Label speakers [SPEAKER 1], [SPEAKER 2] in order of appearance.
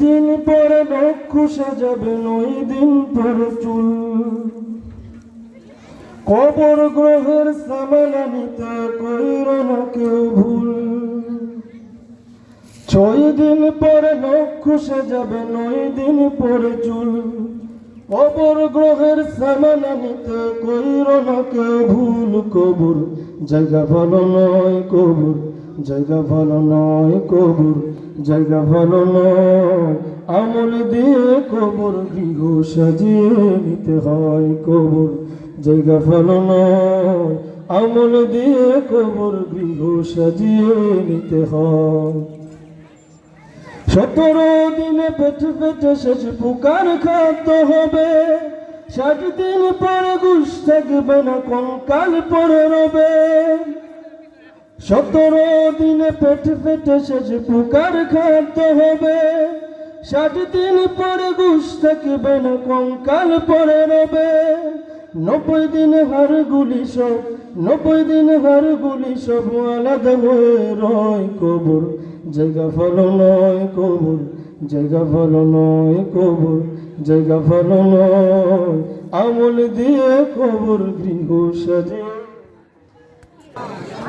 [SPEAKER 1] দিন পরে নক্ষ সাজাবে ওই দিন পরে চুল। কবর গ্রহের সামানা নিতে কইর না কেউ ভুল। ছয় দিন পরে নয় দিন পরে চুল। কবর গ্রহের সামানা নিতে না কেউ ভুল। কবর জায়গা ভালো নয় কবর জায়গা ভালো নয় কবর, জায়গা ভালো নয়। আমল দিয়ে কবর গৃহ সাজিয়ে নিতে হয় কবর, জায়গা ভালো নয়। আমল দিয়ে কবর গৃহ সাজিয়ে নিতে হয়। সতেরো দিনে পেটে পেটে শেষ পুকার খাদ্য হবে। ষাট দিন পরে ঘুষ থাকবে না, কঙ্কাল পরে রবে। সতেরো দিনে পেট পেটে শেষ পুকার খাদ্য হবে। ষাট দিন পরে ঘুষ থাকবে না, কঙ্কাল পরে রবে। নব্বই দিন হারগুলি সব, নব্বই দিন হারগুলি সব আলাদা হয়ে রয় কবর। জায়গা ভালো নয় কবর, জায়গা ভালো নয় কবর, জায়গা ভালো নয় আমল দিয়ে কবর গৃহ সাজে।